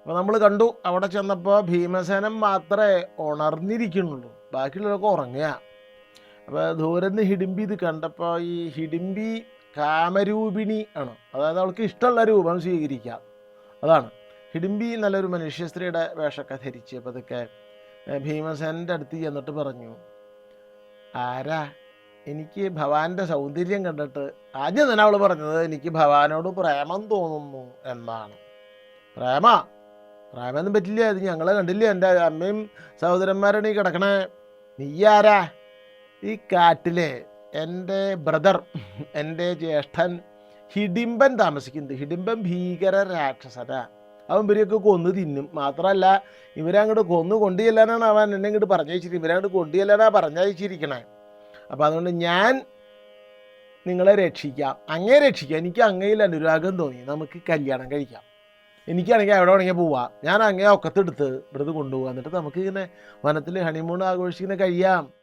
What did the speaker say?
അപ്പോൾ നമ്മൾ കണ്ടു അവിടെ ചെന്നപ്പോൾ ഭീമസേനം മാത്രമേ ഉണർന്നിരിക്കുന്നുള്ളൂ. ബാക്കിയുള്ളവരൊക്കെ ഉറങ്ങുക. അപ്പോൾ ദൂരന്ന് ഹിഡിമ്പി ഇത് കണ്ടപ്പോൾ ഈ ഹിഡിമ്പി കാമരൂപിണി ആണ്. അതായത് അവൾക്ക് ഇഷ്ടമുള്ള രൂപം സ്വീകരിക്കാം അതാണ്. ഹിഡിമ്പി നല്ലൊരു മനുഷ്യസ്ത്രീയുടെ വേഷമൊക്കെ ധരിച്ച് അപ്പോൾ അതൊക്കെ ഭീമസേനന്റെ അടുത്ത് ചെന്നിട്ട് പറഞ്ഞു ആരാ? എനിക്ക് ഭവാന്റെ സൗന്ദര്യം കണ്ടിട്ട് ആദ്യം തന്നെ അവൾ പറഞ്ഞത് എനിക്ക് ഭവാനോട് പ്രേമം തോന്നുന്നു എന്നാണ്. പ്രേമ? പ്രേമൊന്നും പറ്റില്ല. അത് ഞങ്ങളെ കണ്ടില്ല? എന്റെ അമ്മയും സഹോദരന്മാരാണ് ഈ കിടക്കണേ. നീ ആരാ ഈ കാട്ടിലെ എന്റെ ബ്രദർ എന്റെ ജ്യേഷ്ഠൻ ഹിഡിമ്പൻ താമസിക്കുന്നുണ്ട്. ഹിഡിമ്പൻ ഭീകര രാക്ഷസത അവൻ ഇവരെയൊക്കെ കൊന്നു തിന്നും. മാത്രമല്ല ഇവരെ അങ്ങോട്ട് കൊന്നു കൊണ്ടു ചെല്ലാനാണ് അവൻ എന്നെ ഇങ്ങോട്ട് പറഞ്ഞയച്ചിരിക്കുന്നത്. ഇവരെ അങ്ങോട്ട് കൊണ്ടു ചെല്ലാനാണ് പറഞ്ഞയച്ചിരിക്കണേ. അപ്പം അതുകൊണ്ട് ഞാൻ നിങ്ങളെ രക്ഷിക്കാം. അങ്ങേ രക്ഷിക്കാം. എനിക്ക് അങ്ങയിൽ അനുരാഗം തോന്നി. നമുക്ക് കല്യാണം കഴിക്കാം. എനിക്കാണെങ്കിൽ എവിടെ വേണമെങ്കിൽ പോവാം. ഞാൻ അങ്ങേ ഒക്കത്തെടുത്ത് ഇവിടുന്ന് കൊണ്ടുപോകാം എന്നിട്ട് നമുക്ക് ഇങ്ങനെ വനത്തിൽ ഹണിമൂൺ ആഘോഷിക്കുന്ന കഴിയാം.